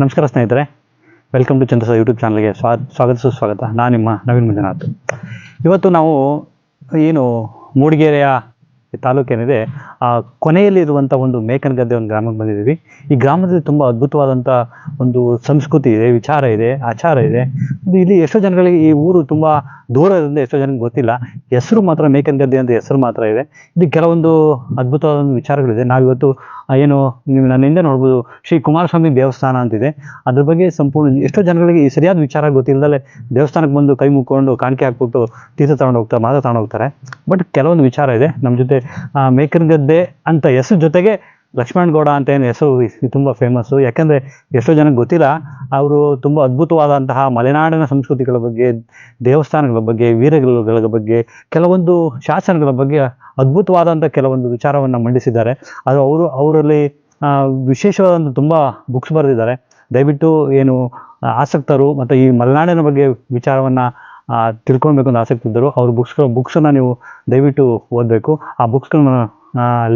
ನಮಸ್ಕಾರ ಸ್ನೇಹಿತರೆ welcome to ಚಂದ್ರಸ YouTube ಚಾನಲ್ಗೆ ಸ್ವಾ, ಸ್ವಾಗತ ಸುಸ್ವಾಗತ. ನಾನು ನಿಮ್ಮ ನವೀನ್ ಮಂಜುನಾಥ್. ಇವತ್ತು ನಾವು ಏನು ಮೂಡಿಗೆರೆಯ ತಾಲೂಕೇನಿದೆ ಆ ಕೊನೆಯಲ್ಲಿರುವಂಥ ಒಂದು ಮೇಕನ್ ಗದ್ದೆ ಒಂದು ಗ್ರಾಮಕ್ಕೆ ಬಂದಿದ್ದೀವಿ. ಈ ಗ್ರಾಮದಲ್ಲಿ ತುಂಬ ಅದ್ಭುತವಾದಂಥ ಒಂದು ಸಂಸ್ಕೃತಿ ಇದೆ, ವಿಚಾರ ಇದೆ, ಆಚಾರ ಇದೆ. ಇಲ್ಲಿ ಎಷ್ಟೋ ಜನಗಳಿಗೆ ಈ ಊರು ತುಂಬ ದೂರದಿಂದ ಎಷ್ಟೋ ಜನಕ್ಕೆ ಗೊತ್ತಿಲ್ಲ. ಹೆಸರು ಮಾತ್ರ ಮೇಕನ್ ಗದ್ದೆ ಅಂತ ಹೆಸರು ಮಾತ್ರ ಇದೆ. ಇಲ್ಲಿ ಕೆಲವೊಂದು ಅದ್ಭುತವಾದ ವಿಚಾರಗಳಿದೆ. ನಾವಿವತ್ತು ಏನು, ನೀವು ನನ್ನ ಹಿಂದೆ ನೋಡ್ಬೋದು, ಶ್ರೀ ಕುಮಾರಸ್ವಾಮಿ ದೇವಸ್ಥಾನ ಅಂತಿದೆ. ಅದ್ರ ಬಗ್ಗೆ ಸಂಪೂರ್ಣ ಎಷ್ಟೋ ಜನಗಳಿಗೆ ಈ ಸರಿಯಾದ ವಿಚಾರ ಗೊತ್ತಿಲ್ಲದಲ್ಲೇ ದೇವಸ್ಥಾನಕ್ಕೆ ಬಂದು ಕೈ ಮುಕ್ಕೊಂಡು ಕಾಣಿಕೆ ಹಾಕ್ಬಿಟ್ಟು ತೀರ್ಥ ತಗೊಂಡು ಹೋಗ್ತಾರೆ ಮಾತ್ರ ತಗೊಂಡು ಹೋಗ್ತಾರೆ. ಬಟ್ ಕೆಲವೊಂದು ವಿಚಾರ ಇದೆ. ನಮ್ಮ ಜೊತೆ ಆ, ಮೇಕನ ಗದ್ದೆ ಅಂತ ಹೆಸರು ಜೊತೆಗೆ ಲಕ್ಷ್ಮಣ್ ಗೌಡ ಅಂತ ಏನು ಹೆಸರು ತುಂಬ ಫೇಮಸ್ಸು ಯಾಕೆಂದರೆ ಎಷ್ಟೋ ಜನಕ್ಕೆ ಗೊತ್ತಿಲ್ಲ ಅವರು ತುಂಬ ಅದ್ಭುತವಾದಂತಹ ಮಲೆನಾಡಿನ ಸಂಸ್ಕೃತಿಗಳ ಬಗ್ಗೆ ದೇವಸ್ಥಾನಗಳ ಬಗ್ಗೆ ವೀರಗಳ ಬಗ್ಗೆ ಕೆಲವೊಂದು ಶಾಸನಗಳ ಬಗ್ಗೆ ಅದ್ಭುತವಾದಂಥ ಕೆಲವೊಂದು ವಿಚಾರವನ್ನು ಮಂಡಿಸಿದ್ದಾರೆ. ಅದು ಅವರು ಅವರಲ್ಲಿ ವಿಶೇಷವಾದಂಥ ತುಂಬ ಬುಕ್ಸ್ ಬರೆದಿದ್ದಾರೆ. ದಯವಿಟ್ಟು ಏನು ಆಸಕ್ತರು ಮತ್ತು ಈ ಮಲೆನಾಡಿನ ಬಗ್ಗೆ ವಿಚಾರವನ್ನು ತಿಳ್ಕೊಳ್ಬೇಕು ಅಂತ ಆಸಕ್ತಿ ಇದ್ದರು ಅವ್ರ ಬುಕ್ಸ್ ಬುಕ್ಸನ್ನು ನೀವು ದಯವಿಟ್ಟು ಓದಬೇಕು. ಆ ಬುಕ್ಸ್ಗಳನ್ನ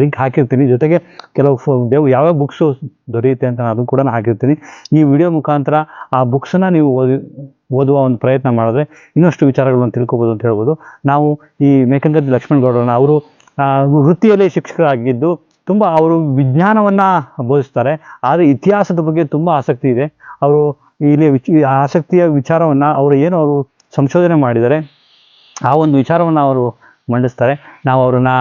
ಲಿಂಕ್ ಹಾಕಿರ್ತೀನಿ. ಜೊತೆಗೆ ಕೆಲವು ಯಾವ ಯಾವ ಯಾವ್ಯಾವ ಬುಕ್ಸು ದೊರೆಯುತ್ತೆ ಅಂತ ಅದನ್ನು ಕೂಡ ನಾನು ಹಾಕಿರ್ತೀನಿ. ಈ ವಿಡಿಯೋ ಮುಖಾಂತರ ಆ ಬುಕ್ಸನ್ನು ನೀವು ಓದಿ ಓದುವ ಒಂದು ಪ್ರಯತ್ನ ಮಾಡಿದ್ರೆ ಇನ್ನಷ್ಟು ವಿಚಾರಗಳನ್ನು ತಿಳ್ಕೊಬೋದು ಅಂತ ಹೇಳ್ಬೋದು. ನಾವು ಈ ಮೇಕಂಗದ್ದಿ ಲಕ್ಷ್ಮಣ್ ಗೌಡರನ್ನ ಅವರು ವೃತ್ತಿಯಲ್ಲಿ ಶಿಕ್ಷಕರಾಗಿದ್ದು ತುಂಬ ಅವರು ವಿಜ್ಞಾನವನ್ನು ಬೋಧಿಸ್ತಾರೆ. ಆದರೆ ಇತಿಹಾಸದ ಬಗ್ಗೆ ತುಂಬ ಆಸಕ್ತಿ ಇದೆ. ಅವರು ಇಲ್ಲಿ ವಿಚ್ ಆಸಕ್ತಿಯ ವಿಚಾರವನ್ನು ಅವರು ಏನು ಅವರು ಸಂಶೋಧನೆ ಮಾಡಿದರೆ ಆ ಒಂದು ವಿಚಾರವನ್ನು ಅವರು ಮಂಡಿಸ್ತಾರೆ. ನಾವು ಅವ್ರನ್ನ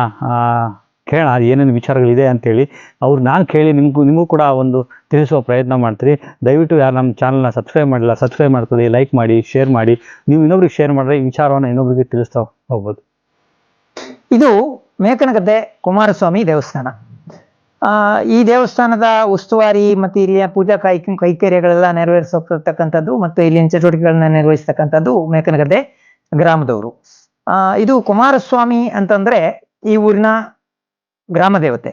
ಕೇಳೋಣ ಏನೇನು ವಿಚಾರಗಳಿದೆ ಅಂತೇಳಿ ಅವ್ರು ನಾನು ಕೇಳಿ ನಿಮಗೂ ನಿಮಗೂ ಕೂಡ ಒಂದು ತಿಳಿಸುವ ಪ್ರಯತ್ನ ಮಾಡ್ತೀರಿ. ದಯವಿಟ್ಟು ಯಾರು ನಮ್ಮ ಚಾನಲ್ನ ಸಬ್ಸ್ಕ್ರೈಬ್ ಮಾಡಿಲ್ಲ, ಸಬ್ಸ್ಕ್ರೈಬ್ ಮಾಡ್ಕೊಳ್ಳಿ, ಲೈಕ್ ಮಾಡಿ, ಶೇರ್ ಮಾಡಿ. ನೀವು ಇನ್ನೊಬ್ರಿಗೆ ಶೇರ್ ಮಾಡಿದ್ರೆ ಈ ವಿಚಾರವನ್ನು ಇನ್ನೊಬ್ರಿಗೆ ತಿಳಿಸ್ತಾ ಹೋಗ್ಬೋದು. ಇದು ಮೇಕನಗದ್ದೆ ಕುಮಾರಸ್ವಾಮಿ ದೇವಸ್ಥಾನ. ಈ ದೇವಸ್ಥಾನದ ಉಸ್ತುವಾರಿ ಮತ್ತು ಇಲ್ಲಿಯ ಪೂಜಾ ಕೈ ಕೈಕರ್ಯಗಳೆಲ್ಲ ನೆರವೇರಿಸತಕ್ಕಂಥದ್ದು ಮತ್ತು ಇಲ್ಲಿನ ಚಟುವಟಿಕೆಗಳನ್ನ ನಿರ್ವಹಿಸ್ತಕ್ಕಂಥದ್ದು ಮೇಕನಗದ್ದೆ ಗ್ರಾಮದವರು. ಇದು ಕುಮಾರಸ್ವಾಮಿ ಅಂತಂದ್ರೆ ಈ ಊರಿನ ಗ್ರಾಮ ದೇವತೆ.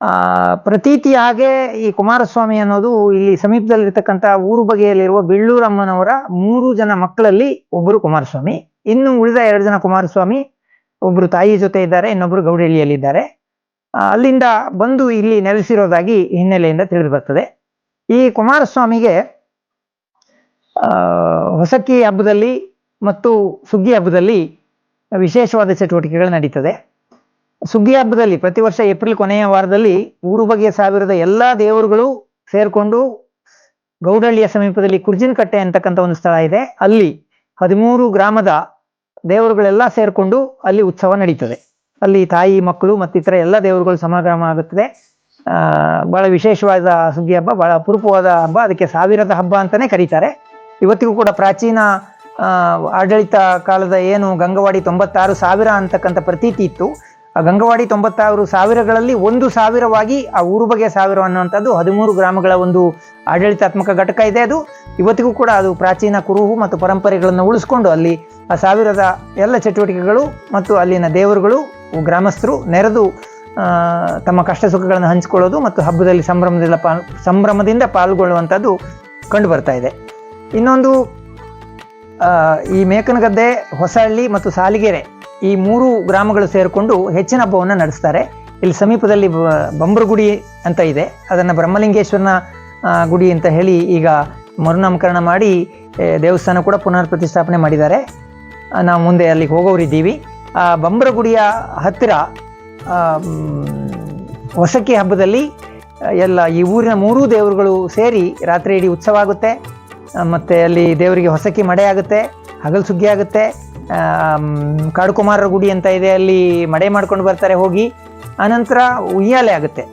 ಆ ಪ್ರತೀತಿ ಹಾಗೆ ಈ ಕುಮಾರಸ್ವಾಮಿ ಅನ್ನೋದು ಇಲ್ಲಿ ಸಮೀಪದಲ್ಲಿರ್ತಕ್ಕಂಥ ಊರು ಬಗೆಯಲ್ಲಿರುವ ಬಿಳ್ಳೂರಮ್ಮನವರ ಮೂರು ಜನ ಮಕ್ಕಳಲ್ಲಿ ಒಬ್ಬರು ಕುಮಾರಸ್ವಾಮಿ. ಇನ್ನು ಉಳಿದ ಎರಡು ಜನ ಕುಮಾರಸ್ವಾಮಿ ಒಬ್ರು ತಾಯಿ ಜೊತೆ ಇದ್ದಾರೆ ಇನ್ನೊಬ್ರು ಗೌಡಳ್ಳಿಯಲ್ಲಿದ್ದಾರೆ ಆ, ಅಲ್ಲಿಂದ ಬಂದು ಇಲ್ಲಿ ನೆಲೆಸಿರೋದಾಗಿ ಹಿನ್ನೆಲೆಯಿಂದ ತಿಳಿದು ಬರ್ತದೆ. ಈ ಕುಮಾರಸ್ವಾಮಿಗೆ ಹೊಸಕ್ಕಿ ಹಬ್ಬದಲ್ಲಿ ಮತ್ತು ಸುಗ್ಗಿ ಹಬ್ಬದಲ್ಲಿ ವಿಶೇಷವಾದ ಚಟುವಟಿಕೆಗಳು ನಡೀತದೆ. ಸುಗ್ಗಿ ಹಬ್ಬದಲ್ಲಿ ಪ್ರತಿ ವರ್ಷ ಏಪ್ರಿಲ್ ಕೊನೆಯ ವಾರದಲ್ಲಿ ಊರು ಬಗೆಯ ಸಾವಿರದ ಎಲ್ಲ ದೇವರುಗಳು ಸೇರಿಕೊಂಡು ಗೌಡಳ್ಳಿಯ ಸಮೀಪದಲ್ಲಿ ಕುರ್ಜಿನಕಟ್ಟೆ ಅಂತಕ್ಕಂಥ ಒಂದು ಸ್ಥಳ ಇದೆ. ಅಲ್ಲಿ ಹದಿಮೂರು ಗ್ರಾಮದ ದೇವರುಗಳೆಲ್ಲ ಸೇರಿಕೊಂಡು ಅಲ್ಲಿ ಉತ್ಸವ ನಡೀತದೆ. ಅಲ್ಲಿ ತಾಯಿ, ಮಕ್ಕಳು ಮತ್ತಿತರ ಎಲ್ಲ ದೇವರುಗಳು ಸಮಾಗಮ ಆಗುತ್ತದೆ. ಬಹಳ ವಿಶೇಷವಾದ ಸುಗ್ಗಿ ಹಬ್ಬ, ಬಹಳ ಅಪರೂಪವಾದ ಹಬ್ಬ. ಅದಕ್ಕೆ ಸಾವಿರದ ಹಬ್ಬ ಅಂತಲೇ ಕರೀತಾರೆ. ಇವತ್ತಿಗೂ ಕೂಡ ಪ್ರಾಚೀನ ಆಡಳಿತ ಕಾಲದ ಏನು ಗಂಗವಾಡಿ ತೊಂಬತ್ತಾರು ಸಾವಿರ ಅಂತಕ್ಕಂಥ ಪ್ರತೀತಿ ಇತ್ತು. ಆ ಗಂಗವಾಡಿ ತೊಂಬತ್ತಾರು ಸಾವಿರಗಳಲ್ಲಿ ಒಂದು ಸಾವಿರವಾಗಿ ಆ ಊರು ಬಗೆಯ ಸಾವಿರ ಅನ್ನುವಂಥದ್ದು ಹದಿಮೂರು ಗ್ರಾಮಗಳ ಒಂದು ಆಡಳಿತಾತ್ಮಕ ಘಟಕ ಇದೆ ಅದು. ಇವತ್ತಿಗೂ ಕೂಡ ಅದು ಪ್ರಾಚೀನ ಕುರುಹು ಮತ್ತು ಪರಂಪರೆಗಳನ್ನು ಉಳಿಸ್ಕೊಂಡು ಅಲ್ಲಿ ಆ ಸಾವಿರದ ಎಲ್ಲ ಚಟುವಟಿಕೆಗಳು ಮತ್ತು ಅಲ್ಲಿನ ದೇವರುಗಳು ಗ್ರಾಮಸ್ಥರು ನೆರೆದು ತಮ್ಮ ಕಷ್ಟ ಸುಖಗಳನ್ನು ಹಂಚಿಕೊಳ್ಳೋದು ಮತ್ತು ಹಬ್ಬದಲ್ಲಿ ಸಂಭ್ರಮದಿಂದ ಪಾ ಸಂಭ್ರಮದಿಂದ ಪಾಲ್ಗೊಳ್ಳುವಂಥದ್ದು ಕಂಡು ಬರ್ತಾ ಇದೆ. ಇನ್ನೊಂದು ಈ ಮೇಕನಗದ್ದೆ, ಹೊಸಹಳ್ಳಿ ಮತ್ತು ಸಾಲಿಗೆರೆ ಈ ಮೂರು ಗ್ರಾಮಗಳು ಸೇರಿಕೊಂಡು ಹೆಚ್ಚಿನ ಹಬ್ಬವನ್ನು ನಡೆಸ್ತಾರೆ. ಇಲ್ಲಿ ಸಮೀಪದಲ್ಲಿ ಬಂಬ್ರಗುಡಿ ಅಂತ ಇದೆ. ಅದನ್ನು ಬ್ರಹ್ಮಲಿಂಗೇಶ್ವರನ ಗುಡಿ ಅಂತ ಹೇಳಿ ಈಗ ಮರುನಾಮಕರಣ ಮಾಡಿ ದೇವಸ್ಥಾನ ಕೂಡ ಪುನರ್ ಪ್ರತಿಷ್ಠಾಪನೆ ಮಾಡಿದ್ದಾರೆ. ನಾವು ಮುಂದೆ ಅಲ್ಲಿಗೆ ಹೋಗೋರಿದ್ದೀವಿ. ಬಂಬ್ರಗುಡಿಯ ಹತ್ತಿರ ಹೊಸಕಿ ಹಬ್ಬದಲ್ಲಿ ಎಲ್ಲ ಈ ಊರಿನ ಮೂರೂ ದೇವರುಗಳು ಸೇರಿ ರಾತ್ರಿ ಇಡೀ ಉತ್ಸವ ಆಗುತ್ತೆ. ಮತ್ತು ಅಲ್ಲಿ ದೇವರಿಗೆ ಹೊಸಕಿ ಮಡೆ ಆಗುತ್ತೆ, ಹಗಲು ಸುಗ್ಗಿ ಆಗುತ್ತೆ. ಕಾಡುಕುಮಾರರ ಗುಡಿ ಅಂತ ಇದೆ, ಅಲ್ಲಿ ಮಡೆ ಮಾಡ್ಕೊಂಡು ಬರ್ತಾರೆ ಹೋಗಿ. ಆನಂತರ ಉಯ್ಯಾಲೆ ಆಗುತ್ತೆ.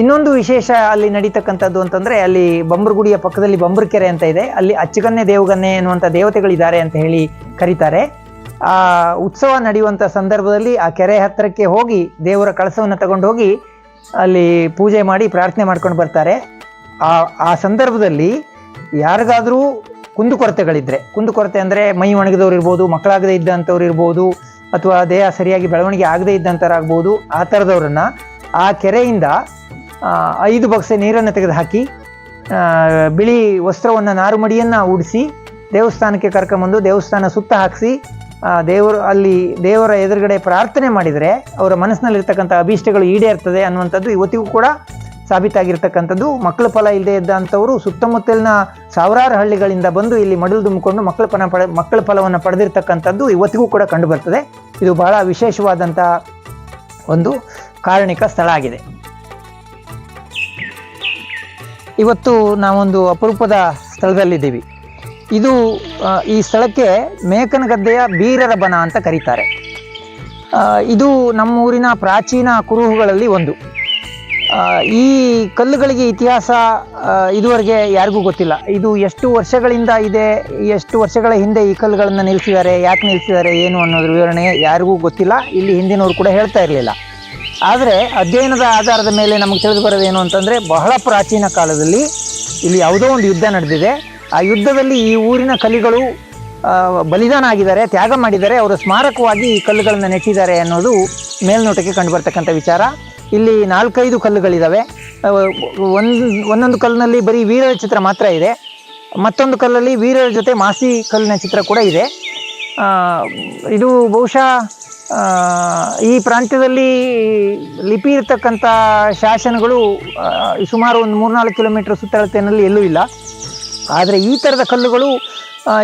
ಇನ್ನೊಂದು ವಿಶೇಷ ಅಲ್ಲಿ ನಡೀತಕ್ಕಂಥದ್ದು ಅಂತಂದರೆ, ಅಲ್ಲಿ ಬಂಬ್ರಗುಡಿಯ ಪಕ್ಕದಲ್ಲಿ ಬಂಬ್ರಕೆರೆ ಅಂತ ಇದೆ. ಅಲ್ಲಿ ಅಚ್ಚುಗನ್ನೆ ದೇವಗನ್ನೆ ಅನ್ನುವಂಥ ದೇವತೆಗಳಿದ್ದಾರೆ ಅಂತ ಹೇಳಿ ಕರೀತಾರೆ. ಆ ಉತ್ಸವ ನಡೆಯುವಂಥ ಸಂದರ್ಭದಲ್ಲಿ ಆ ಕೆರೆ ಹತ್ತಿರಕ್ಕೆ ಹೋಗಿ ದೇವರ ಕಳಸವನ್ನು ತಗೊಂಡು ಹೋಗಿ ಅಲ್ಲಿ ಪೂಜೆ ಮಾಡಿ ಪ್ರಾರ್ಥನೆ ಮಾಡ್ಕೊಂಡು ಬರ್ತಾರೆ. ಆ ಆ ಸಂದರ್ಭದಲ್ಲಿ ಯಾರಿಗಾದರೂ ಕುಂದುಕೊರತೆಗಳಿದ್ದರೆ ಕುಂದುಕೊರತೆ ಅಂದರೆ ಮೈ ಒಣಗಿದವ್ರು ಇರ್ಬೋದು, ಮಕ್ಕಳಾಗದೇ ಇದ್ದಂಥವ್ರು ಇರ್ಬೋದು, ಅಥವಾ ದೇಹ ಸರಿಯಾಗಿ ಬೆಳವಣಿಗೆ ಆಗದೇ ಇದ್ದಂಥವ್ರಾಗ್ಬೋದು ಆ ಥರದವ್ರನ್ನ ಆ ಕೆರೆಯಿಂದ ಐದು ಬಕ್ಸೆ ನೀರನ್ನು ತೆಗೆದು ಹಾಕಿ ಬಿಳಿ ವಸ್ತ್ರವನ್ನು ನಾರುಮಡಿಯನ್ನು ಉಡಿಸಿ ದೇವಸ್ಥಾನಕ್ಕೆ ಕರ್ಕೊಂಬಂದು ದೇವಸ್ಥಾನ ಸುತ್ತ ಹಾಕಿಸಿ ದೇವರು ಅಲ್ಲಿ ದೇವರ ಎದುರುಗಡೆ ಪ್ರಾರ್ಥನೆ ಮಾಡಿದರೆ ಅವರ ಮನಸ್ಸಿನಲ್ಲಿರ್ತಕ್ಕಂಥ ಅಭೀಷ್ಟಗಳು ಈಡೇರ್ತದೆ ಅನ್ನುವಂಥದ್ದು ಇವತ್ತಿಗೂ ಕೂಡ ಸಾಬೀತಾಗಿರ್ತಕ್ಕಂಥದ್ದು. ಮಕ್ಕಳ ಫಲ ಇಲ್ಲದೆ ಇದ್ದಂಥವರು ಸುತ್ತಮುತ್ತಲಿನ ಸಾವಿರಾರು ಹಳ್ಳಿಗಳಿಂದ ಬಂದು ಇಲ್ಲಿ ಮಡಲು ತುಂಬಿಕೊಂಡು ಮಕ್ಕಳ ಫಲ ಪಡೆ, ಮಕ್ಕಳ ಫಲವನ್ನು ಪಡೆದಿರ್ತಕ್ಕಂಥದ್ದು ಇವತ್ತಿಗೂ ಕೂಡ ಕಂಡುಬರ್ತದೆ. ಇದು ಬಹಳ ವಿಶೇಷವಾದಂಥ ಒಂದು ಕಾರಣಿಕ ಸ್ಥಳ ಆಗಿದೆ. ಇವತ್ತು ನಾವೊಂದು ಅಪರೂಪದ ಸ್ಥಳದಲ್ಲಿದ್ದೀವಿ. ಇದು ಈ ಸ್ಥಳಕ್ಕೆ ಮೇಕನಗದ್ದೆಯ ಬೀರರ ಬನ ಅಂತ ಕರೀತಾರೆ. ಇದು ನಮ್ಮೂರಿನ ಪ್ರಾಚೀನ ಕುರುಹುಗಳಲ್ಲಿ ಒಂದು. ಈ ಕಲ್ಲುಗಳಿಗೆ ಇತಿಹಾಸ ಇದುವರೆಗೆ ಯಾರಿಗೂ ಗೊತ್ತಿಲ್ಲ. ಇದು ಎಷ್ಟು ವರ್ಷಗಳಿಂದ ಇದೆ, ಎಷ್ಟು ವರ್ಷಗಳ ಹಿಂದೆ ಈ ಕಲ್ಲುಗಳನ್ನು ನಿಲ್ಲಿಸಿದ್ದಾರೆ ಯಾಕೆ ನಿಲ್ಲಿಸಿದ್ದಾರೆ ಏನು ಅನ್ನೋದ್ರ ವಿವರಣೆ ಯಾರಿಗೂ ಗೊತ್ತಿಲ್ಲ. ಇಲ್ಲಿ ಹಿಂದಿನವರು ಕೂಡ ಹೇಳ್ತಾ ಇರಲಿಲ್ಲ. ಆದರೆ ಅಧ್ಯಯನದ ಆಧಾರದ ಮೇಲೆ ನಮಗೆ ತಿಳಿದು ಬರೋದೇನು ಅಂತಂದರೆ, ಬಹಳ ಪ್ರಾಚೀನ ಕಾಲದಲ್ಲಿ ಇಲ್ಲಿ ಯಾವುದೋ ಒಂದು ಯುದ್ಧ ನಡೆದಿದೆ. ಆ ಯುದ್ಧದಲ್ಲಿ ಈ ಊರಿನ ಕಲಿಗಳು ಬಲಿದಾನ ಆಗಿದ್ದಾರೆ, ತ್ಯಾಗ ಮಾಡಿದ್ದಾರೆ, ಅವರ ಸ್ಮಾರಕವಾಗಿ ಈ ಕಲ್ಲುಗಳನ್ನು ನೆಟ್ಟಿದ್ದಾರೆ ಅನ್ನೋದು ಮೇಲ್ನೋಟಕ್ಕೆ ಕಂಡುಬರ್ತಕ್ಕಂಥ ವಿಚಾರ. ಇಲ್ಲಿ ನಾಲ್ಕೈದು ಕಲ್ಲುಗಳಿದ್ದಾವೆ ಒಂದು, ಒಂದೊಂದು ಕಲ್ಲಿನಲ್ಲಿ ಬರೀ ವೀರರ ಚಿತ್ರ ಮಾತ್ರ ಇದೆ. ಮತ್ತೊಂದು ಕಲ್ಲಲ್ಲಿ ವೀರರ ಜೊತೆ ಮಾಸಿ ಕಲ್ಲಿನ ಚಿತ್ರ ಕೂಡ ಇದೆ. ಇದು ಬಹುಶಃ ಈ ಪ್ರಾಂತ್ಯದಲ್ಲಿ ಲಿಪಿ ಇರತಕ್ಕಂಥ ಶಾಸನಗಳು ಸುಮಾರು ಒಂದು ಮೂರ್ನಾಲ್ಕು ಕಿಲೋಮೀಟರ್ ಸುತ್ತಳತೆಯಲ್ಲಿ ಎಲ್ಲೂ ಇಲ್ಲ. ಆದರೆ ಈ ಥರದ ಕಲ್ಲುಗಳು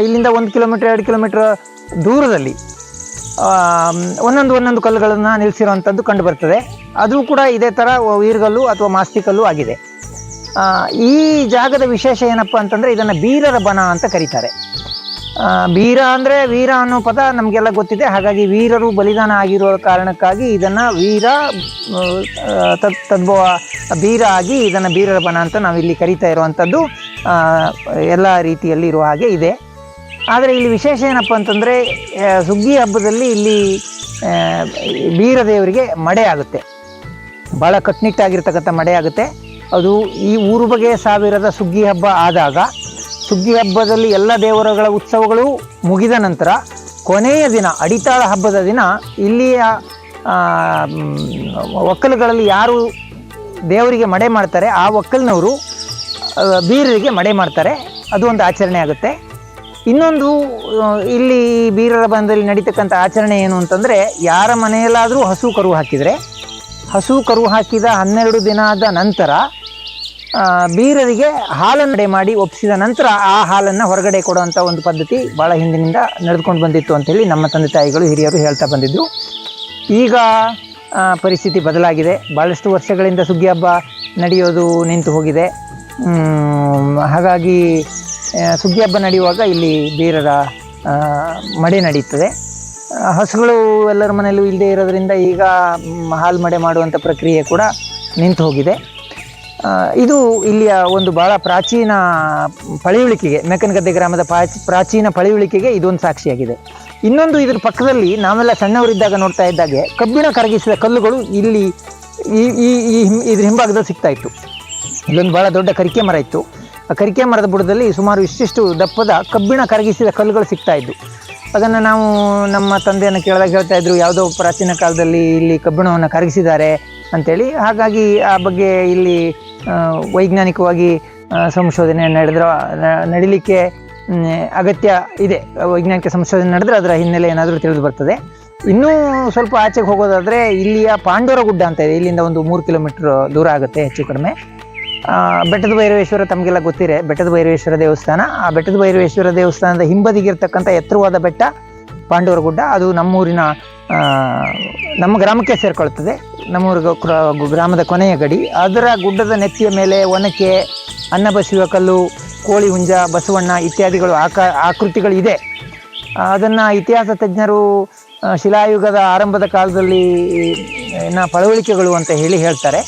ಇಲ್ಲಿಂದ ಒಂದು ಕಿಲೋಮೀಟ್ರ್, ಎರಡು ಕಿಲೋಮೀಟ್ರ್ ದೂರದಲ್ಲಿ ಒಂದೊಂದು ಒಂದೊಂದು ಕಲ್ಲುಗಳನ್ನು ನಿಲ್ಲಿಸಿರುವಂಥದ್ದು ಕಂಡುಬರ್ತದೆ ಅದು ಕೂಡ ಇದೇ ಥರ ವೀರ್ಗಲ್ಲು ಅಥವಾ ಮಾಸ್ತಿ ಕಲ್ಲು ಆಗಿದೆ ಈ ಜಾಗದ ವಿಶೇಷ ಏನಪ್ಪ ಅಂತಂದರೆ ಇದನ್ನು ಬೀರರ ಬನ ಅಂತ ಕರೀತಾರೆ. ಬೀರ ಅಂದರೆ ವೀರ ಅನ್ನೋ ಪದ ನಮಗೆಲ್ಲ ಗೊತ್ತಿದೆ. ಹಾಗಾಗಿ ವೀರರು ಬಲಿದಾನ ಆಗಿರೋ ಕಾರಣಕ್ಕಾಗಿ ಇದನ್ನು ವೀರ ತದ್ಭವ, ಬೀರ ಆಗಿ ಇದನ್ನು ಬೀರರ ಬನ ಅಂತ ನಾವಿಲ್ಲಿ ಕರಿತಾ ಇರುವಂಥದ್ದು ಎಲ್ಲ ರೀತಿಯಲ್ಲಿ ಇರುವ ಹಾಗೆ ಇದೆ. ಆದರೆ ಇಲ್ಲಿ ವಿಶೇಷ ಏನಪ್ಪ ಅಂತಂದರೆ ಸುಗ್ಗಿ ಹಬ್ಬದಲ್ಲಿ ಇಲ್ಲಿ ಬೀರದೇವರಿಗೆ ಬೀರ ಮಡೆ ಆಗುತ್ತೆ. ಭಾಳ ಕಟ್ಟುನಿಟ್ಟಾಗಿರ್ತಕ್ಕಂಥ ಮಡೆ ಆಗುತ್ತೆ. ಅದು ಈ ಊರು ಬಗೆಯ ಸಾವಿರದ ಸುಗ್ಗಿ ಹಬ್ಬ ಆದಾಗ, ಸುಗ್ಗಿ ಹಬ್ಬದಲ್ಲಿ ಎಲ್ಲ ದೇವರುಗಳ ಉತ್ಸವಗಳು ಮುಗಿದ ನಂತರ ಕೊನೆಯ ದಿನ, ಅಡಿತಾಳ ಹಬ್ಬದ ದಿನ, ಇಲ್ಲಿಯ ಒಕ್ಕಲುಗಳಲ್ಲಿ ಯಾರು ದೇವರಿಗೆ ಮಡೆ ಮಾಡ್ತಾರೆ, ಆ ಒಕ್ಕಲಿನವರು ಬೀರರಿಗೆ ಮಡೆ ಮಾಡ್ತಾರೆ. ಅದು ಒಂದು ಆಚರಣೆ ಆಗುತ್ತೆ. ಇನ್ನೊಂದು ಇಲ್ಲಿ ಬೀರರ ಬಂದಲ್ಲಿ ನಡೀತಕ್ಕಂಥ ಆಚರಣೆ ಏನು ಅಂತಂದರೆ, ಯಾರ ಮನೆಯಲ್ಲಾದರೂ ಹಸು ಕರು ಹಾಕಿದರೆ, ಹಸು ಕರು ಹಾಕಿದ ಹನ್ನೆರಡು ದಿನ ಆದ ನಂತರ ಬೀರರಿಗೆ ಹಾಲನ್ನು ಮಡೆ ಮಾಡಿ ಒಪ್ಪಿಸಿದ ನಂತರ ಆ ಹಾಲನ್ನು ಹೊರಗಡೆ ಕೊಡುವಂಥ ಒಂದು ಪದ್ಧತಿ ಭಾಳ ಹಿಂದಿನಿಂದ ನಡೆದುಕೊಂಡು ಬಂದಿತ್ತು ಅಂತೇಳಿ ನಮ್ಮ ತಂದೆ ತಾಯಿಗಳು, ಹಿರಿಯರು ಹೇಳ್ತಾ ಬಂದಿದ್ದರು ಈಗ ಪರಿಸ್ಥಿತಿ ಬದಲಾಗಿದೆ. ಭಾಳಷ್ಟು ವರ್ಷಗಳಿಂದ ಸುಗ್ಗಿ ಹಬ್ಬ ನಡೆಯೋದು ನಿಂತು ಹೋಗಿದೆ. ಹಾಗಾಗಿ ಸುಗ್ಗಿ ಹಬ್ಬ ನಡೆಯುವಾಗ ಇಲ್ಲಿ ಬೀರರ ಮಡೆ ನಡೀತದೆ ಹಸುಗಳು ಎಲ್ಲರ ಮನೆಯಲ್ಲೂ ಇಲ್ಲದೆ ಇರೋದ್ರಿಂದ ಈಗ ಹಾಲು ಮಡೆ ಮಾಡುವಂಥ ಪ್ರಕ್ರಿಯೆ ಕೂಡ ನಿಂತು ಹೋಗಿದೆ. ಇದು ಇಲ್ಲಿಯ ಒಂದು ಭಾಳ ಪ್ರಾಚೀನ ಪಳೆಯುಳಿಕೆಗೆ, ಮೇಕನಗದ್ದೆ ಗ್ರಾಮದ ಪ್ರಾಚಿ ಪ್ರಾಚೀನ ಪಳೆಯುಳಿಕೆಗೆ ಇದೊಂದು ಸಾಕ್ಷಿಯಾಗಿದೆ. ಇನ್ನೊಂದು ಇದ್ರ ಪಕ್ಕದಲ್ಲಿ ನಾವೆಲ್ಲ ಸಣ್ಣವರಿದ್ದಾಗ ನೋಡ್ತಾ ಇದ್ದಾಗೆ, ಕಬ್ಬಿಣ ಕರಗಿಸಿದ ಕಲ್ಲುಗಳು ಇಲ್ಲಿ ಈ ಈ ಇದ್ರ ಹಿಂಭಾಗದಲ್ಲಿ ಸಿಗ್ತಾ ಇತ್ತು. ಇಲ್ಲೊಂದು ಬಹಳ ದೊಡ್ಡ ಕರಿಕೆ ಮರ ಇತ್ತು. ಆ ಕರಿಕೆ ಮರದ ಬುಡದಲ್ಲಿ ಸುಮಾರು ಇಷ್ಟಿಷ್ಟು ದಪ್ಪದ ಕಬ್ಬಿಣ ಕರಗಿಸಿದ ಕಲ್ಲುಗಳು ಸಿಗ್ತಾ ಇದ್ದು ಅದನ್ನು ನಾವು ನಮ್ಮ ತಂದೆಯನ್ನು ಕೇಳಿದಾಗ ಹೇಳ್ತಾ ಇದ್ರು, ಯಾವುದೋ ಪ್ರಾಚೀನ ಕಾಲದಲ್ಲಿ ಇಲ್ಲಿ ಕಬ್ಬಿಣವನ್ನು ಕರಗಿಸಿದ್ದಾರೆ ಅಂಥೇಳಿ ಹಾಗಾಗಿ ಆ ಬಗ್ಗೆ ಇಲ್ಲಿ ವೈಜ್ಞಾನಿಕವಾಗಿ ಸಂಶೋಧನೆ ನಡೆದ್ರ, ನಡಿಲಿಕ್ಕೆ ಅಗತ್ಯ ಇದೆ. ವೈಜ್ಞಾನಿಕ ಸಂಶೋಧನೆ ನಡೆದ್ರೆ ಅದರ ಹಿನ್ನೆಲೆ ಏನಾದರೂ ತಿಳಿದು ಬರ್ತದೆ. ಇನ್ನೂ ಸ್ವಲ್ಪ ಆಚೆಗೆ ಹೋಗೋದಾದರೆ ಇಲ್ಲಿಯ ಪಾಂಡೋರ ಗುಡ್ಡ ಅಂತ ಇದೆ. ಇಲ್ಲಿಂದ ಒಂದು ಮೂರು ಕಿಲೋಮೀಟ್ರ್ ದೂರ ಆಗುತ್ತೆ ಹೆಚ್ಚು ಕಡಿಮೆ. ಬೆಟ್ಟದ ಭೈರವೇಶ್ವರ ತಮಗೆಲ್ಲ ಗೊತ್ತಿದೆ. ಬೆಟ್ಟದ ಭೈರವೇಶ್ವರ ದೇವಸ್ಥಾನ. ಆ ಬೆಟ್ಟದ ಭೈರವೇಶ್ವರ ದೇವಸ್ಥಾನದ ಹಿಂಬದಿಗಿರ್ತಕ್ಕಂಥ ಎತ್ತರವಾದ ಬೆಟ್ಟ ಪಾಂಡವರ ಗುಡ್ಡ ಅದು ನಮ್ಮೂರಿನ ನಮ್ಮ ಗ್ರಾಮಕ್ಕೆ ಸೇರಿಕೊಳ್ತದೆ. ನಮ್ಮೂರ ಗ್ರಾಮದ ಕೊನೆಯ ಗಡಿ. ಅದರ ಗುಡ್ಡದ ನೆತ್ತಿಯ ಮೇಲೆ ಒನಕೆ ಅನ್ನ ಬಸಿಯುವ ಕಲ್ಲು, ಕೋಳಿ ಹುಂಜ, ಬಸವಣ್ಣ ಇತ್ಯಾದಿಗಳು ಆಕ, ಆಕೃತಿಗಳಿದೆ. ಅದನ್ನು ಇತಿಹಾಸ ತಜ್ಞರು ಶಿಲಾಯುಗದ ಆರಂಭದ ಕಾಲದಲ್ಲಿ ಪಳವಳಿಕೆಗಳು ಅಂತ ಹೇಳಿ ಹೇಳ್ತಾರೆ.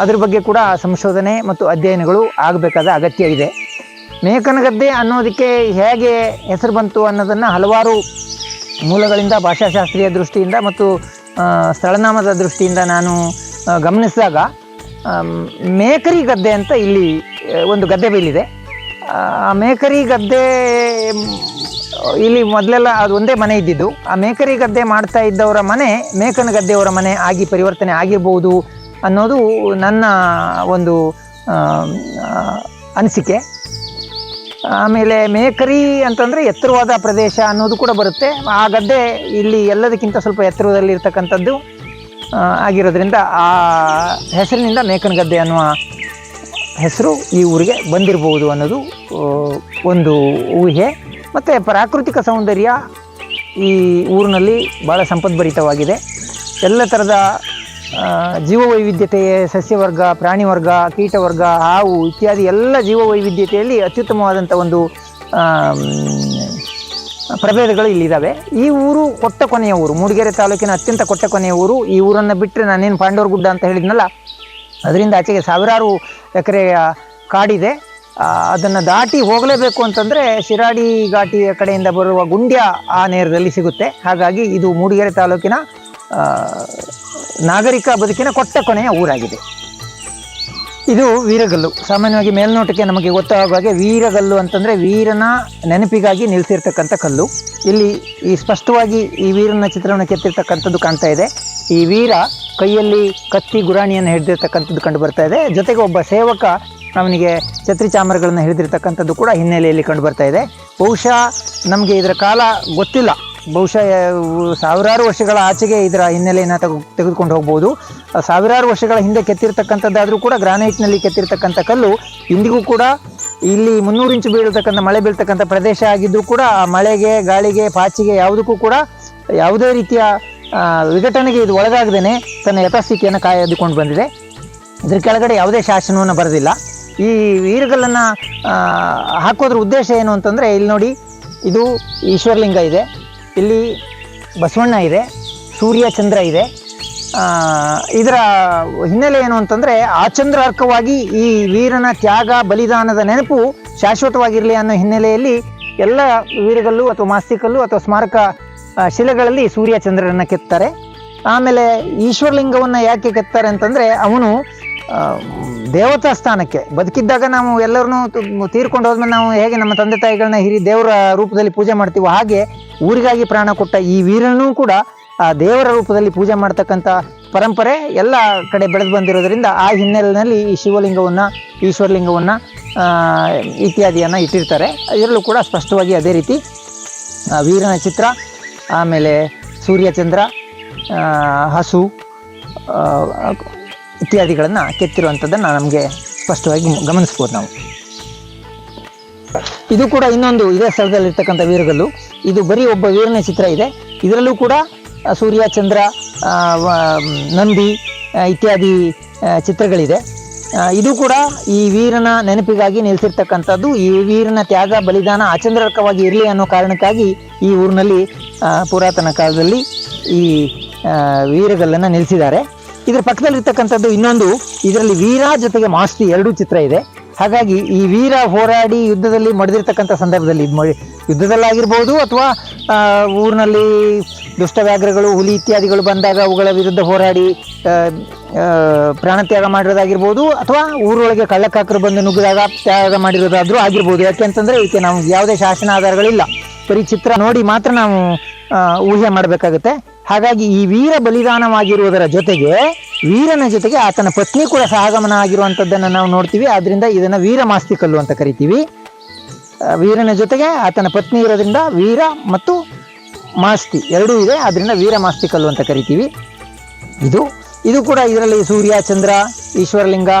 ಅದ್ರ ಬಗ್ಗೆ ಕೂಡ ಸಂಶೋಧನೆ ಮತ್ತು ಅಧ್ಯಯನಗಳು ಆಗಬೇಕಾದ ಅಗತ್ಯ ಇದೆ. ಮೇಕನಗದ್ದೆ ಅನ್ನೋದಕ್ಕೆ ಹೇಗೆ ಹೆಸರು ಬಂತು ಅನ್ನೋದನ್ನು ಹಲವಾರು ಮೂಲಗಳಿಂದ, ಭಾಷಾಶಾಸ್ತ್ರೀಯ ದೃಷ್ಟಿಯಿಂದ ಮತ್ತು ಸ್ಥಳನಾಮದ ದೃಷ್ಟಿಯಿಂದ ನಾನು ಗಮನಿಸಿದಾಗ ಮೇಕರಿ ಗದ್ದೆ ಅಂತ ಇಲ್ಲಿ ಒಂದು ಗದ್ದೆ ಬೀಳಿದೆ ಆ ಮೇಕರಿ ಗದ್ದೆ, ಇಲ್ಲಿ ಮೊದಲೆಲ್ಲ ಅದು ಒಂದೇ ಮನೆ ಇದ್ದಿದ್ದು. ಆ ಮೇಕರಿ ಗದ್ದೆ ಮಾಡ್ತಾ ಇದ್ದವರ ಮನೆ ಮೇಕನ ಗದ್ದೆಯವರ ಮನೆ ಆಗಿ ಪರಿವರ್ತನೆ ಆಗಿರ್ಬೋದು. ಅನ್ನೋದು ನನ್ನ ಒಂದು ಅನಿಸಿಕೆ. ಆಮೇಲೆ ಮೇಕರಿ ಅಂತಂದರೆ ಎತ್ತರವಾದ ಪ್ರದೇಶ ಅನ್ನೋದು ಕೂಡ ಬರುತ್ತೆ. ಆ ಗದ್ದೆ ಇಲ್ಲಿ ಎಲ್ಲದಕ್ಕಿಂತ ಸ್ವಲ್ಪ ಎತ್ತರದಲ್ಲಿ ಇರ್ತಕ್ಕಂಥದ್ದು ಆಗಿರೋದ್ರಿಂದ ಆ ಹೆಸರಿನಿಂದ ಮೇಕನಗದ್ದೆ ಅನ್ನುವ ಹೆಸರು ಈ ಊರಿಗೆ ಬಂದಿರಬಹುದು ಅನ್ನೋದು ಒಂದು ಊಹೆ. ಮತ್ತು ಪ್ರಾಕೃತಿಕ ಸೌಂದರ್ಯ ಈ ಊರಿನಲ್ಲಿ ಭಾಳ ಸಂಪದ್ಭರಿತವಾಗಿದೆ. ಎಲ್ಲ ಥರದ ಜೀವವೈವಿಧ್ಯತೆ ಸಸ್ಯವರ್ಗ, ಪ್ರಾಣಿವರ್ಗ, ಕೀಟವರ್ಗ, ಹಾವು ಇತ್ಯಾದಿ ಎಲ್ಲ ಜೀವವೈವಿಧ್ಯತೆಯಲ್ಲಿ ಅತ್ಯುತ್ತಮವಾದಂಥ ಒಂದು ಪ್ರಭೇದಗಳು ಇಲ್ಲಿದ್ದಾವೆ. ಈ ಊರು ಕೊಟ್ಟ ಕೊನೆಯ ಊರು, ಮೂಡಿಗೆರೆ ತಾಲೂಕಿನ ಅತ್ಯಂತ ಕೊಟ್ಟ ಕೊನೆಯ ಊರು, ಈ ಊರನ್ನು ಬಿಟ್ಟರೆ ನಾನೇನು ಪಾಂಡವರ ಗುಡ್ಡ ಅಂತ ಹೇಳಿದ್ನಲ್ಲ, ಅದರಿಂದ ಆಚೆಗೆ ಸಾವಿರಾರು ಎಕರೆಯ ಕಾಡಿದೆ. ಅದನ್ನು ದಾಟಿ ಹೋಗಲೇಬೇಕು ಅಂತಂದರೆ ಶಿರಾಡಿ ಘಾಟಿಯ ಕಡೆಯಿಂದ ಬರುವ ಗುಂಡ್ಯ ಆ ನೇರದಲ್ಲಿ ಸಿಗುತ್ತೆ. ಹಾಗಾಗಿ ಇದು ಮೂಡಿಗೆರೆ ತಾಲೂಕಿನ ನಾಗರಿಕ ಬದುಕಿನ ಕೊಟ್ಟ ಕೊನೆಯ ಊರಾಗಿದೆ. ಇದು ವೀರಗಲ್ಲು. ಸಾಮಾನ್ಯವಾಗಿ ಮೇಲ್ನೋಟಕ್ಕೆ ನಮಗೆ ಗೊತ್ತಾಗುವ ಹಾಗೆ ವೀರಗಲ್ಲು ಅಂತಂದರೆ ವೀರನ ನೆನಪಿಗಾಗಿ ನಿಲ್ಲಿಸಿರ್ತಕ್ಕಂಥ ಕಲ್ಲು. ಇಲ್ಲಿ ಈ ಸ್ಪಷ್ಟವಾಗಿ ಈ ವೀರನ ಚಿತ್ರವನ್ನು ಕೆತ್ತಿರ್ತಕ್ಕಂಥದ್ದು ಕಾಣ್ತಾ ಇದೆ. ಈ ವೀರ ಕೈಯಲ್ಲಿ ಕತ್ತಿ ಗುರಾಣಿಯನ್ನು ಹಿಡಿದಿರ್ತಕ್ಕಂಥದ್ದು ಕಂಡು ಬರ್ತಾ ಇದೆ. ಜೊತೆಗೆ ಒಬ್ಬ ಸೇವಕ ಅವನಿಗೆ ಛತ್ರಿ ಚಾಮರಗಳನ್ನು ಹಿಡಿದಿರ್ತಕ್ಕಂಥದ್ದು ಕೂಡ ಹಿನ್ನೆಲೆಯಲ್ಲಿ ಕಂಡು ಬರ್ತಾ ಇದೆ. ಬಹುಶಃ ನಮಗೆ ಇದರ ಕಾಲ ಗೊತ್ತಿಲ್ಲ. ಬಹುಶಃ ಸಾವಿರಾರು ವರ್ಷಗಳ ಆಚೆಗೆ ಇದರ ಹಿನ್ನೆಲೆಯನ್ನು ತೆಗೆ, ತೆಗೆದುಕೊಂಡು ಹೋಗ್ಬೋದು. ಸಾವಿರಾರು ವರ್ಷಗಳ ಹಿಂದೆ ಕೆತ್ತಿರ್ತಕ್ಕಂಥದ್ದಾದರೂ ಕೂಡ ಗ್ರಾನೈಟ್ನಲ್ಲಿ ಕೆತ್ತಿರ್ತಕ್ಕಂಥ ಕಲ್ಲು ಇಂದಿಗೂ ಕೂಡ ಇಲ್ಲಿ ಮುನ್ನೂರು ಇಂಚು ಬೀಳತಕ್ಕಂಥ, ಮಳೆ ಬೀಳ್ತಕ್ಕಂಥ ಪ್ರದೇಶ ಆಗಿದ್ದು ಕೂಡ ಆ ಮಳೆಗೆ, ಗಾಳಿಗೆ, ಪಾಚಿಗೆ ಯಾವುದಕ್ಕೂ ಕೂಡ ಯಾವುದೇ ರೀತಿಯ ವಿಘಟನೆಗೆ ಇದು ಒಳಗಾಗದೇ ತನ್ನ ಯಥಾಸ್ಥಿತಿಯನ್ನು ಕಾಯ್ದುಕೊಂಡು ಬಂದಿದೆ. ಇದ್ರ ಕೆಳಗಡೆ ಯಾವುದೇ ಶಾಸನವನ್ನು ಬರೆದಿಲ್ಲ. ಈ ವೀರಗಲ್ಲನ್ನು ಹಾಕೋದ್ರ ಉದ್ದೇಶ ಏನು ಅಂತಂದರೆ, ಇಲ್ಲಿ ನೋಡಿ, ಇದು ಈಶ್ವರಲಿಂಗ ಇದೆ. ಇಲ್ಲಿ ಬಸವಣ್ಣ ಇದೆ, ಸೂರ್ಯ ಚಂದ್ರ ಇದೆ. ಇದರ ಹಿನ್ನೆಲೆ ಏನು ಅಂತಂದರೆ ಆಚಂದ್ರಾರ್ಕವಾಗಿ ಈ ವೀರನ ತ್ಯಾಗ, ಬಲಿದಾನದ ನೆನಪು ಶಾಶ್ವತವಾಗಿರಲಿ ಅನ್ನೋ ಹಿನ್ನೆಲೆಯಲ್ಲಿ ಎಲ್ಲ ವೀರಗಲ್ಲು ಅಥವಾ ಮಾಸ್ತಿಕಲ್ಲು ಅಥವಾ ಸ್ಮಾರಕ ಶಿಲೆಗಳಲ್ಲಿ ಸೂರ್ಯ ಚಂದ್ರರನ್ನು ಕೆತ್ತಾರೆ. ಆಮೇಲೆ ಈಶ್ವರಲಿಂಗವನ್ನು ಯಾಕೆ ಕೆತ್ತಾರೆ ಅಂತಂದರೆ ಅವನು ದೇವತಾ ಸ್ಥಾನಕ್ಕೆ ಬದುಕಿದ್ದಾಗ ನಾವು ಎಲ್ಲರನ್ನೂ ತೀರ್ಕೊಂಡು ಹೋದ್ಮೇಲೆ ನಾವು ಹೇಗೆ ನಮ್ಮ ತಂದೆ ತಾಯಿಗಳನ್ನ ಹಿರಿ ದೇವರ ರೂಪದಲ್ಲಿ ಪೂಜೆ ಮಾಡ್ತೀವೋ ಹಾಗೆ ಊರಿಗಾಗಿ ಪ್ರಾಣ ಕೊಟ್ಟ ಈ ವೀರನೂ ಕೂಡ ಆ ದೇವರ ರೂಪದಲ್ಲಿ ಪೂಜೆ ಮಾಡ್ತಕ್ಕಂಥ ಪರಂಪರೆ ಎಲ್ಲ ಕಡೆ ಬೆಳೆದು ಬಂದಿರೋದ್ರಿಂದ ಆ ಹಿನ್ನೆಲೆಯಲ್ಲಿ ಈ ಶಿವಲಿಂಗವನ್ನು, ಈಶ್ವರಲಿಂಗವನ್ನು ಇತ್ಯಾದಿಯನ್ನು ಇಟ್ಟಿರ್ತಾರೆ. ಇದರಲ್ಲೂ ಕೂಡ ಸ್ಪಷ್ಟವಾಗಿ ಅದೇ ರೀತಿ ವೀರನ ಚಿತ್ರ, ಆಮೇಲೆ ಸೂರ್ಯಚಂದ್ರ ಹಸು ಇತ್ಯಾದಿಗಳನ್ನು ಕೆತ್ತಿರುವಂಥದ್ದನ್ನು ನಮಗೆ ಸ್ಪಷ್ಟವಾಗಿ ಗಮನಿಸ್ಬೋದು ನಾವು. ಇದು ಕೂಡ ಇನ್ನೊಂದು ಇದೇ ಸ್ಥಳದಲ್ಲಿರ್ತಕ್ಕಂಥ ವೀರಗಲ್ಲು. ಇದು ಬರೀ ಒಬ್ಬ ವೀರನ ಚಿತ್ರ ಇದೆ. ಇದರಲ್ಲೂ ಕೂಡ ಸೂರ್ಯ, ಚಂದ್ರ ನಂದಿ ಇತ್ಯಾದಿ ಚಿತ್ರಗಳಿದೆ. ಇದು ಕೂಡ ಈ ವೀರನ ನೆನಪಿಗಾಗಿ ನಿಲ್ಲಿಸಿರ್ತಕ್ಕಂಥದ್ದು ಈ ವೀರನ ತ್ಯಾಗ, ಬಲಿದಾನ ಆಚಂದ್ರಕವಾಗಿ ಇರಲಿ ಅನ್ನೋ ಕಾರಣಕ್ಕಾಗಿ ಈ ಊರಿನಲ್ಲಿ ಪುರಾತನ ಕಾಲದಲ್ಲಿ ಈ ವೀರಗಲ್ಲನ್ನು ನಿಲ್ಲಿಸಿದ್ದಾರೆ ಇದರ ಪಕ್ಕದಲ್ಲಿರ್ತಕ್ಕಂಥದ್ದು ಇನ್ನೊಂದು. ಇದರಲ್ಲಿ ವೀರ ಜೊತೆಗೆ ಮಾಸ್ತಿ ಎರಡೂ ಚಿತ್ರ ಇದೆ. ಹಾಗಾಗಿ ಈ ವೀರ ಹೋರಾಡಿ ಯುದ್ಧದಲ್ಲಿ ಮಡಿದಿರ್ತಕ್ಕಂಥ ಸಂದರ್ಭದಲ್ಲಿ ಯುದ್ಧದಲ್ಲಾಗಿರ್ಬೋದು ಅಥವಾ ಊರಿನಲ್ಲಿ ದುಷ್ಟವ್ಯಾಘ್ರಗಳು ಹುಲಿ ಇತ್ಯಾದಿಗಳು ಬಂದಾಗ ಅವುಗಳ ವಿರುದ್ಧ ಹೋರಾಡಿ ಪ್ರಾಣತ್ಯಾಗ ಮಾಡಿರೋದಾಗಿರ್ಬೋದು ಅಥವಾ ಊರೊಳಗೆ ಕಳ್ಳಕಾಕರು ಬಂದು ನುಗ್ಗಿದಾಗ ತ್ಯಾಗ ಮಾಡಿರೋದಾದರೂ ಆಗಿರ್ಬೋದು. ಯಾಕೆಂತಂದರೆ ಇದಕ್ಕೆ ನಾವು ಯಾವುದೇ ಶಾಸನ ಆಧಾರಗಳಿಲ್ಲ ಬರೀ ಚಿತ್ರ ನೋಡಿ ಮಾತ್ರ ನಾವು ಊಹೆ ಮಾಡಬೇಕಾಗುತ್ತೆ. ಹಾಗಾಗಿ ಈ ವೀರ ಬಲಿದಾನವಾಗಿರುವುದರ ಜೊತೆಗೆ ವೀರನ ಜೊತೆಗೆ ಆತನ ಪತ್ನಿ ಕೂಡ ಸಹಗಮನ ಆಗಿರುವಂಥದ್ದನ್ನು ನಾವು ನೋಡ್ತೀವಿ. ಆದ್ದರಿಂದ ಇದನ್ನು ವೀರ ಮಾಸ್ತಿಕಲ್ಲು ಅಂತ ಕರಿತೀವಿ. ವೀರನ ಜೊತೆಗೆ ಆತನ ಪತ್ನಿ ಇರೋದ್ರಿಂದ ವೀರ ಮತ್ತು ಮಾಸ್ತಿ ಎರಡೂ ಇದೆ. ಆದ್ದರಿಂದ ವೀರ ಮಾಸ್ತಿಕಲ್ಲು ಅಂತ ಕರಿತೀವಿ. ಇದು ಇದು ಕೂಡ ಇದರಲ್ಲಿ ಸೂರ್ಯ, ಚಂದ್ರ, ಈಶ್ವರಲಿಂಗ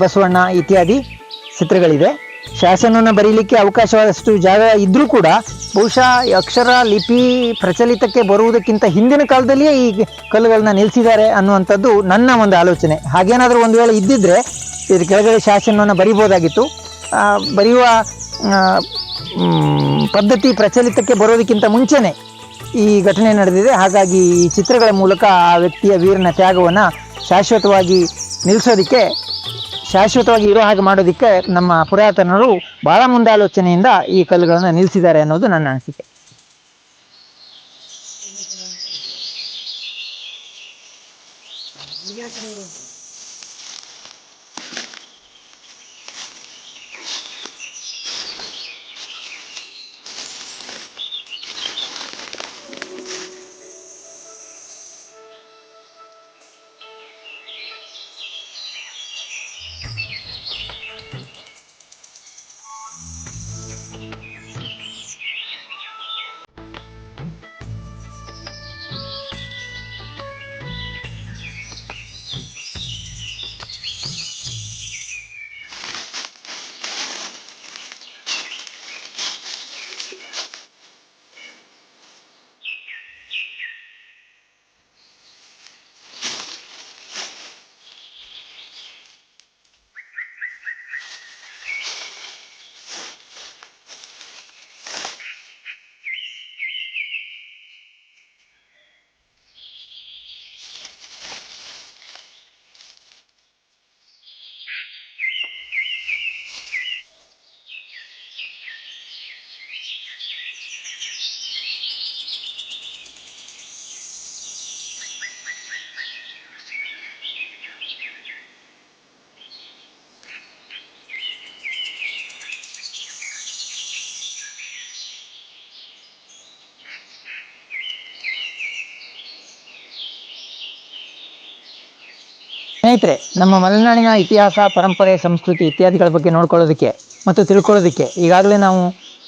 ಬಸವಣ್ಣ ಇತ್ಯಾದಿ ಚಿತ್ರಗಳಿದೆ. ಶಾಸನವನ್ನು ಬರೀಲಿಕ್ಕೆ ಅವಕಾಶವಾದಷ್ಟು ಜಾಗ ಇದ್ರೂ ಕೂಡ ಬಹುಶಃ ಅಕ್ಷರ ಲಿಪಿ ಪ್ರಚಲಿತಕ್ಕೆ ಬರುವುದಕ್ಕಿಂತ ಹಿಂದಿನ ಕಾಲದಲ್ಲಿಯೇ ಈ ಕಲ್ಲುಗಳನ್ನ ನಿಲ್ಲಿಸಿದ್ದಾರೆ ಅನ್ನುವಂಥದ್ದು ನನ್ನ ಒಂದು ಆಲೋಚನೆ. ಹಾಗೇನಾದರೂ ಒಂದು ವೇಳೆ ಇದ್ದಿದ್ರೆ ಇದ್ರ ಕೆಳಗಡೆ ಶಾಸನವನ್ನು ಬರಿಬೋದಾಗಿತ್ತು. ಬರೆಯುವ ಪದ್ಧತಿ ಪ್ರಚಲಿತಕ್ಕೆ ಬರೋದಕ್ಕಿಂತ ಮುಂಚೆನೆ ಈ ಘಟನೆ ನಡೆದಿದೆ. ಹಾಗಾಗಿ ಈ ಚಿತ್ರಗಳ ಮೂಲಕ ಆ ವ್ಯಕ್ತಿಯ ವೀರನ ತ್ಯಾಗವನ್ನು ಶಾಶ್ವತವಾಗಿ ನಿಲ್ಲಿಸೋದಕ್ಕೆ ಶಾಶ್ವತವಾಗಿ ಇರೋ ಹಾಗೆ ಮಾಡೋದಕ್ಕೆ ನಮ್ಮ ಪುರಾತನರು ಬಹಳ ಮುಂದಾಲೋಚನೆಯಿಂದ ಈ ಕಲ್ಲುಗಳನ್ನು ನಿಲ್ಲಿಸಿದ್ದಾರೆ ಅನ್ನೋದು ನನ್ನ ಅನಿಸಿಕೆ. ಸ್ನೇಹಿತರೆ ನಮ್ಮ ಮಲೆನಾಡಿನ ಇತಿಹಾಸ ಪರಂಪರೆ ಸಂಸ್ಕೃತಿ ಇತ್ಯಾದಿಗಳ ಬಗ್ಗೆ ನೋಡ್ಕೊಳ್ಳೋದಕ್ಕೆ ಮತ್ತು ತಿಳ್ಕೊಳ್ಳೋದಕ್ಕೆ ಈಗಾಗಲೇ ನಾವು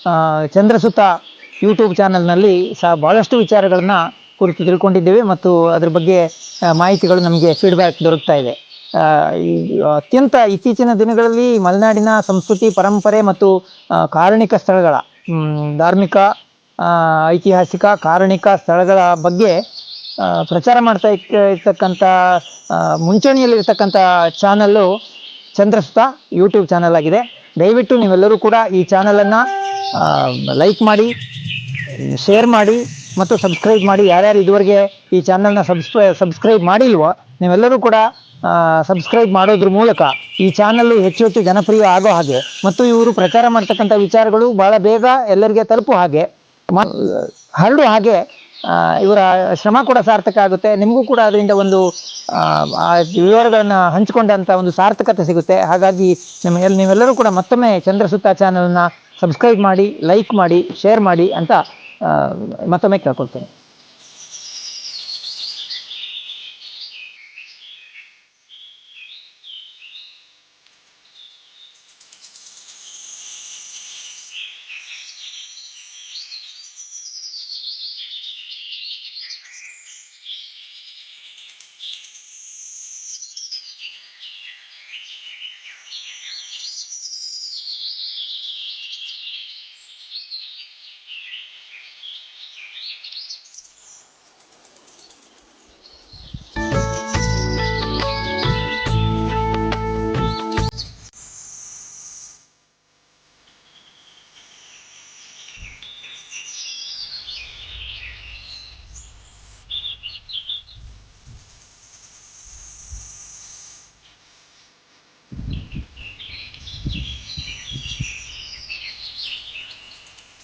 ಆ, ಚಂದ್ರಸುತ್ತ ಯೂಟ್ಯೂಬ್ ಚಾನಲ್ನಲ್ಲಿ ಸಹ ಭಾಳಷ್ಟು ವಿಚಾರಗಳನ್ನು ಕುರಿತು ತಿಳ್ಕೊಂಡಿದ್ದೇವೆ ಮತ್ತು ಅದ್ರ ಬಗ್ಗೆ ಮಾಹಿತಿಗಳು ನಮಗೆ ಫೀಡ್ಬ್ಯಾಕ್ ದೊರಕ್ತಾ ಇದೆ. ಅತ್ಯಂತ ಇತ್ತೀಚಿನ ದಿನಗಳಲ್ಲಿ ಮಲೆನಾಡಿನ ಸಂಸ್ಕೃತಿ ಪರಂಪರೆ ಮತ್ತು ಕಾರಣಿಕ ಸ್ಥಳಗಳ ಧಾರ್ಮಿಕ ಐತಿಹಾಸಿಕ ಕಾರಣಿಕ ಸ್ಥಳಗಳ ಬಗ್ಗೆ ಪ್ರಚಾರ ಮಾಡ್ತಾ ಇರ್ತಕ್ಕಂಥ ಮುಂಚೂಣಿಯಲ್ಲಿರ್ತಕ್ಕಂಥ ಚಾನಲ್ಲು ಚಂದ್ರಸ್ಥ ಯೂಟ್ಯೂಬ್ ಚಾನಲ್ ಆಗಿದೆ. ದಯವಿಟ್ಟು ನೀವೆಲ್ಲರೂ ಕೂಡ ಈ ಚಾನಲನ್ನು ಲೈಕ್ ಮಾಡಿ, ಶೇರ್ ಮಾಡಿ ಮತ್ತು ಸಬ್ಸ್ಕ್ರೈಬ್ ಮಾಡಿ. ಯಾರ್ಯಾರು ಇದುವರೆಗೆ ಈ ಚಾನಲ್ನ ಸಬ್ಸ್ಕ್ರೈ ಸಬ್ಸ್ಕ್ರೈಬ್ ಮಾಡಿಲ್ವೋ, ನೀವೆಲ್ಲರೂ ಕೂಡ ಸಬ್ಸ್ಕ್ರೈಬ್ ಮಾಡೋದ್ರ ಮೂಲಕ ಈ ಚಾನಲ್ಲು ಹೆಚ್ಚು ಹೆಚ್ಚು ಜನಪ್ರಿಯ ಆಗೋ ಹಾಗೆ ಮತ್ತು ಇವರು ಪ್ರಚಾರ ಮಾಡ್ತಕ್ಕಂಥ ವಿಚಾರಗಳು ಭಾಳ ಬೇಗ ಎಲ್ಲರಿಗೆ ತಲುಪೋ ಹಾಗೆ ಹರಡುವ ಹಾಗೆ ಇವರ ಶ್ರಮ ಕೂಡ ಸಾರ್ಥಕ ಆಗುತ್ತೆ. ನಿಮಗೂ ಕೂಡ ಅದರಿಂದ ಒಂದು ವಿವರಗಳನ್ನು ಹಂಚಿಕೊಂಡಂಥ ಒಂದು ಸಾರ್ಥಕತೆ ಸಿಗುತ್ತೆ. ಹಾಗಾಗಿ ನಿಮ್ಮ ಎಲ್ಲಿ ನೀವೆಲ್ಲರೂ ಕೂಡ ಮತ್ತೊಮ್ಮೆ ಚಂದ್ರಸುತ್ತ ಚಾನಲನ್ನು ಸಬ್ಸ್ಕ್ರೈಬ್ ಮಾಡಿ ಲೈಕ್ ಮಾಡಿ ಶೇರ್ ಮಾಡಿ ಅಂತ ಮತ್ತೊಮ್ಮೆ ಕೇಳ್ಕೊಳ್ತೇನೆ.